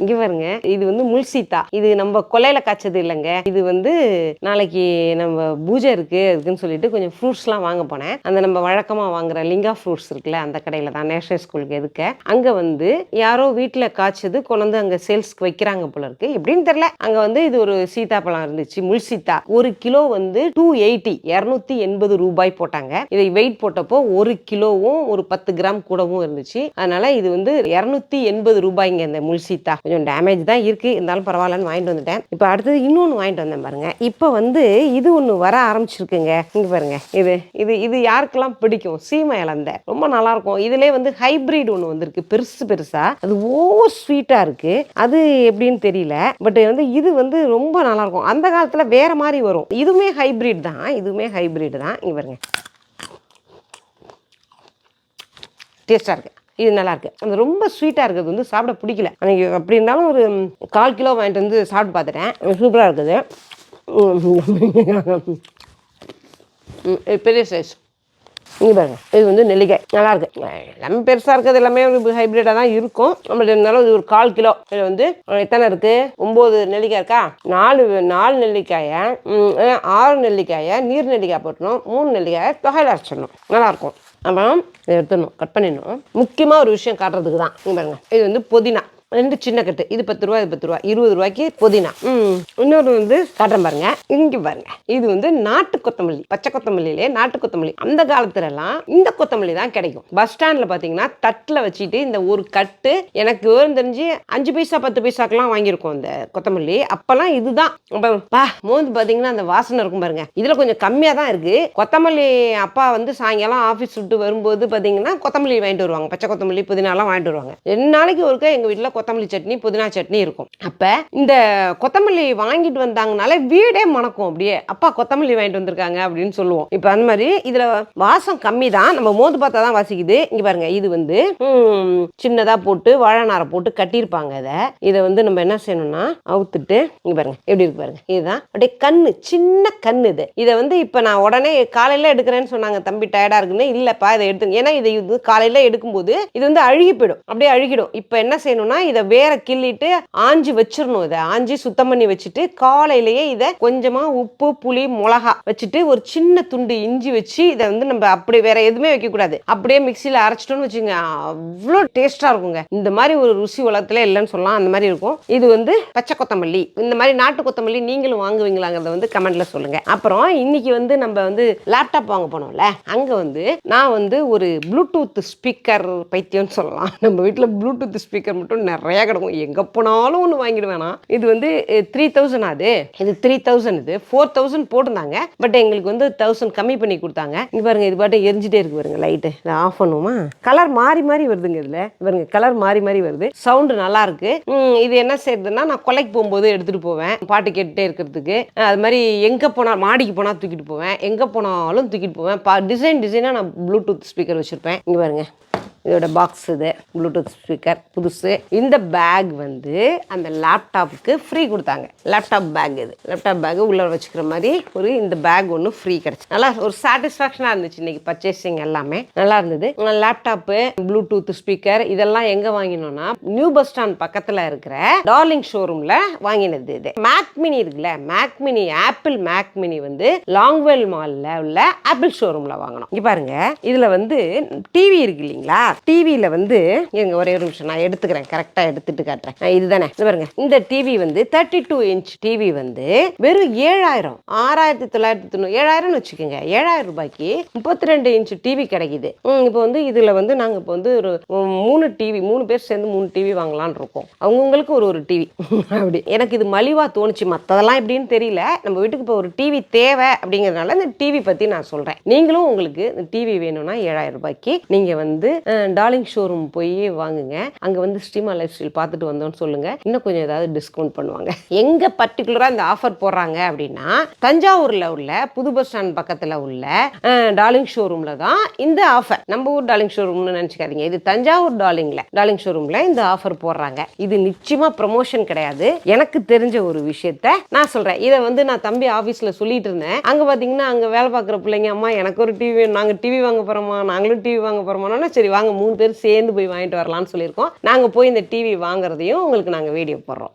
இங்க பாருங்க. இது வந்து முல்சீத்தா இது நம்ம கொலையில் காய்ச்சது இல்லைங்க. இது வந்து நாளைக்கு நம்ம பூஜை இருக்கு அதுக்குன்னு சொல்லிட்டு கொஞ்சம் ஃப்ரூட்ஸ்லாம் வாங்க போனேன். அந்த நம்ம வழக்கமா வாங்குற லிங்கா ஃப்ரூட்ஸ் இருக்குல்ல அந்த கடையில தான் நேஷனல் ஸ்கூலுக்கு எதுக்க. அங்க வந்து யாரோ வீட்டுல காய்ச்சது கொண்டு அங்கே அங்க சேல்ஸ்க்கு வைக்கிறாங்க போல இருக்கு. எப்படின்னு தெரியல. அங்க வந்து இது ஒரு சீதாப்பழம் இருந்துச்சு முள் ஒரு கிலோ வந்து டூ எயிட்டி இரநூத்தி எண்பது ரூபாய் போட்டாங்க. இதை வெயிட் போட்டப்போ ஒரு கிலோவும் ஒரு பத்து கிராம் கூடவும் இருந்துச்சு. அதனால இது வந்து இரநூத்தி எண்பது ரூபாய்ங்க இந்த முள் சீத்தா. கொஞ்சம் டேமேஜ் தான் இருக்குது இருந்தாலும் பரவாயில்லன்னு வாங்கிட்டு வந்துட்டேன். இப்போ அடுத்தது இன்னொன்று வாங்கிட்டு வந்தேன் பாருங்கள் இப்போ வந்து இது ஒன்று வர ஆரம்பிச்சிருக்குங்க. இங்கே பாருங்க. இது இது இது யாருக்கெல்லாம் பிடிக்கும்? சீமை இழந்த ரொம்ப நல்லாயிருக்கும். இதுலேயே வந்து ஹைபிரிட் ஒன்று வந்திருக்கு. பெருசு பெருசாக அது ஓவர் ஸ்வீட்டாக இருக்குது அது எப்படின்னு தெரியல. பட் வந்து இது வந்து ரொம்ப நல்லாயிருக்கும். அந்த காலத்தில் வேறு மாதிரி வரும். இதுவுமே ஹைபிரிட் தான். இதுவுமே ஹைபிரிட் தான். இங்கே பாருங்க. டேஸ்ட்டாக இருக்குது இது நல்லா இருக்கு அந்த ரொம்ப ஸ்வீட்டாக இருக்கிறது வந்து சாப்பிட பிடிக்கல. அன்னைக்கு அப்படி இருந்தாலும் ஒரு கால் கிலோ வாங்கிட்டு வந்து சாப்பிட்டு பார்த்துட்டேன். சூப்பராக இருக்குது. ம், பெரிய சைஸ் இங்கே பாருங்க. இது வந்து நெல்லிக்காய். நல்லா இருக்கு எல்லாமே பெருசாக இருக்கிறது எல்லாமே ஹைப்ரிட்டாக தான் இருக்கும். நம்மளுக்கு இருந்தாலும் இது ஒரு கால் கிலோ. இதில் வந்து எத்தனை இருக்கு? ஒம்பது நெல்லிக்காய் இருக்கா? நாலு நாலு நெல்லிக்காயை ஆறு நெல்லிக்காயை நீர் நெல்லிக்காய் போட்டணும் மூணு நெல்லிக்காயை தொகையில் அரைச்சிடணும். நல்லாயிருக்கும் அப்புறம் இதை எடுத்துடணும் கட் பண்ணிடணும். முக்கியமாக ஒரு விஷயம் காட்டுறதுக்கு தான் இங்க பாருங்க. இது வந்து புதினா. ரெண்டு சின்ன கட்டு. இது பத்து ரூபா இது பத்து ரூபா. இருபது ரூபாய்க்கு புதினா. ம். இன்னொரு வந்து காட்டுறேன் பாருங்க. இங்க பாருங்க. இது வந்து நாட்டு கொத்தமல்லி பச்சை கொத்தமல்லியிலே நாட்டு கொத்தமல்லி. அந்த காலத்துல எல்லாம் இந்த கொத்தமல்லி தான் கிடைக்கும். பஸ் ஸ்டாண்ட்ல பாத்தீங்கன்னா தட்டுல வச்சுட்டு இந்த ஒரு கட்டு எனக்கு விவரம் தெரிஞ்சு அஞ்சு பைசா பத்து பைசாக்கெல்லாம் வாங்கியிருக்கோம் இந்த கொத்தமல்லி. அப்பெல்லாம் இதுதான். பா மோந்து பாத்தீங்கன்னா அந்த வாசனை இருக்கும் பாருங்க. இதுல கொஞ்சம் கம்மியா தான் இருக்கு. கொத்தமல்லி அப்பா வந்து சாயங்காலம் ஆஃபீஸ் விட்டு வரும்போது பாத்தீங்கன்னா கொத்தமல்லி வாங்கிட்டு வருவாங்க. பச்சை கொத்தமல்லி புதினாலாம் வாங்கிட்டு வருவாங்க. ரெண்டு நாளைக்கு ஒருக்க எங்க வீட்டுல கொத்தமல்லி சட்னி புதினா சட்னி இருக்கும். அப்போ இந்த கொத்தமல்லி வாங்கிட்டு வந்தாங்கனாலே வீடே மணக்கும் அப்படியே. அப்பா கொத்தமல்லி வாங்கிட்டு வந்திருக்காங்க அப்படின்னு சொல்லுவோம். இப்போ அந்த மாதிரி இதில் வாசம் கம்மி தான் நம்ம மோந்து பார்த்தா தான் வாசிக்குது. இங்கே பாருங்க இது வந்து சின்னதாக போட்டு வாழை நாரை போட்டு கட்டியிருப்பாங்க இதை. இதை வந்து நம்ம என்ன செய்யணும்னா அவுத்துட்டு இங்கே பாருங்க எப்படி இருக்கு பாருங்க. இதுதான். அப்படியே கண்ணு சின்ன கண்ணு இது. இதை வந்து இப்போ நான் உடனே காலையில் எடுக்கிறேன்னு சொன்னாங்க தம்பி டயர்டாக இருக்குன்னு. இல்லைப்பா இதை எடுத்து ஏன்னா இதை இது காலையில் எடுக்கும்போது இது வந்து அழுகி போயிடும் அப்படியே அழுகிடும். இப்போ என்ன செய்யணும்னா இதை வேற கிள்ளிட்டு ஆஞ்சி வச்சிடணும் இதை. ஆஞ்சி சுத்தம் பண்ணி வச்சுட்டு காலையிலேயே இதை கொஞ்சமா உப்பு புளி மிளகா வச்சுட்டு ஒரு சின்ன துண்டு இஞ்சி வச்சு இதை வந்து நம்ம அப்படி வேற எதுவுமே வைக்க கூடாது அப்படியே மிக்சியில அரைச்சிட்டோம்னு வச்சுங்க அவ்வளோ டேஸ்டா இருக்குங்க. இந்த மாதிரி ஒரு ருசி உலகத்துல இல்லைன்னு சொல்லலாம். அந்த மாதிரி இருக்கும். இது வந்து பச்சை கொத்தமல்லி. இந்த மாதிரி நாட்டு கொத்தமல்லி நீங்களும் வாங்குவீங்களாங்கிறத வந்து கமெண்ட்ல சொல்லுங்க. அப்புறம் இன்னைக்கு வந்து நம்ம வந்து லேப்டாப் வாங்க போனோம்ல. அங்க வந்து நான் வந்து ஒரு ப்ளூடூத் ஸ்பீக்கர் பைத்தியம்னு சொல்லலாம். நம்ம வீட்டில் ப்ளூடூத் ஸ்பீக்கர் மட்டும் நிறைய நிறையா கிடக்கும். எங்கே போனாலும் ஒன்று வாங்கிடுவேனா இது வந்து த்ரீ தௌசண்ட் ஆகுது இது த்ரீ தௌசண்ட் இது. ஃபோர் தௌசண்ட் போட்டிருந்தாங்க. பட் எங்களுக்கு வந்து தௌசண்ட் கம்மி பண்ணி கொடுத்தாங்க. இங்கே பாருங்க இது பாட்டு எரிஞ்சிட்டே இருக்கு பாருங்க லைட்டு இதை ஆஃப் பண்ணுவோமா? கலர் மாறி மாறி வருதுங்க இதில். பாருங்க கலர் மாறி மாறி வருது. சவுண்டு நல்லா இருக்கு. இது என்ன செய்யுதுன்னா நான் கொலைக்கு போகும்போது எடுத்துட்டு போவேன். பாட்டு கேட்டுட்டே இருக்கிறதுக்கு. அது மாதிரி எங்கே போனால் மாடிக்கு போனால் தூக்கிட்டு போவேன். எங்கே போனாலும் தூக்கிட்டு போவேன். பா டிசைன் டிசைனாக நான் ப்ளூடூத் ஸ்பீக்கர் வச்சுருப்பேன். இங்கே பாருங்க. இதோட பாக்ஸ் இது ப்ளூடூத் ஸ்பீக்கர் புதுசு. இந்த பேக் வந்து அந்த லேப்டாப்புக்கு ஃப்ரீ கொடுத்தாங்க. லேப்டாப் பேக் இது. லேப்டாப் பேக் உள்ள வச்சுக்கிற மாதிரி ஒரு இந்த பேக் ஒன்று ஃப்ரீ கிடச்சி. நல்லா ஒரு சாட்டிஸ்ஃபேக்ஷனாக இருந்துச்சு இன்னைக்கு பர்ச்சேசிங் எல்லாமே. நல்லா இருந்தது. லேப்டாப்பு ப்ளூடூத் ஸ்பீக்கர் இதெல்லாம் எங்கே வாங்கினோம்னா நியூ பஸ் ஸ்டாண்ட் பக்கத்தில் இருக்கிற டார்லிங் ஷோரூமில் வாங்கினது இது. மேக் மினி இருக்குல்ல Mac mini Apple Mac mini வந்து லாங்வெல் மாலில் உள்ள ஆப்பிள் ஷோரூமில் வாங்கினோம். இங்கே பாருங்க. இதில் வந்து டிவி இருக்கு இல்லைங்களா? டிவியில் வந்து இருங்க ஒரே ஒரு நிமிஷம் நான் எடுத்துக்கிறேன். கரெக்டாக எடுத்துட்டு காட்டுறேன். இதுதானே? பாருங்க. இந்த டிவி வந்து தேர்ட்டி டூ இன்ச் டிவி வந்து வெறும் ஏழாயிரம் ஆறாயிரத்தி தொள்ளாயிரத்தி தொண்ணூறு ஏழாயிரம்னு வச்சுக்கோங்க. ஏழாயிரம் ரூபாய்க்கு முப்பத்தி ரெண்டு இன்ச் டிவி கிடைக்குது. இப்போ வந்து இதில் வந்து நாங்கள் இப்போ வந்து ஒரு மூணு டிவி மூணு பேர் சேர்ந்து மூணு டிவி வாங்கலான்னு இருக்கோம். அவங்கவுங்களுக்கு ஒரு ஒரு டிவி அப்படி. எனக்கு இது மலிவா தோணுச்சு. மற்றதெல்லாம் எப்படின்னு தெரியல. நம்ம வீட்டுக்கு இப்போ ஒரு டிவி தேவை அப்படிங்கிறதுனால இந்த டிவி பற்றி நான் சொல்கிறேன் நீங்களும் உங்களுக்கு இந்த டிவி வேணும்னா ஏழாயிரம் ரூபாய்க்கு நீங்கள் வந்து டார்லிங் ஷோரூம் போய் வாங்குங்க. அங்கே வந்து ஸ்ரீமா லைஃப் ஸ்டைல் பார்த்துட்டு வந்தோம்னு சொல்லுங்கள் இன்னும் கொஞ்சம் ஏதாவது டிஸ்கவுண்ட் பண்ணுவாங்க. எங்கே பர்டிகுலராக இந்த ஆஃபர் போடுறாங்க அப்படின்னா தஞ்சாவூரில் உள்ள புது பஸ் ஸ்டாண்ட் பக்கத்தில் உள்ள டார்லிங் ஷோரூமில் தான் இந்த ஆஃபர் நம்ம ஊர் டார்லிங் ஷோரூம்னு நினச்சிக்காதீங்க. இது தஞ்சாவூர் டார்லிங்கில் டார்லிங் ஷோரூமில் இந்த ஆஃபர் போடுறாங்க. இது நிச்சயமாக ப்ரமோஷன் கிடையாது. எனக்கு தெரிஞ்ச ஒரு விஷயத்த நான் சொல்கிறேன் இதை வந்து நான் தம்பி ஆஃபீஸில் சொல்லிட்டு இருந்தேன். அங்கே பார்த்தீங்கன்னா அங்கே வேலை பார்க்குற பிள்ளைங்க அம்மா எனக்கு ஒரு டிவி நாங்கள் டிவி வாங்க போகிறோமா நாங்களும் டிவி வாங்க போகிறோமா சரி வாங்க நாங்கள் மூணு பேர் சேர்ந்து போய் வாங்கிட்டு வரலாம்னு சொல்லியிருக்கோம். நாங்கள் போய் இந்த டிவி வாங்குறதையும் உங்களுக்கு நாங்கள் வீடியோ போடுறோம்.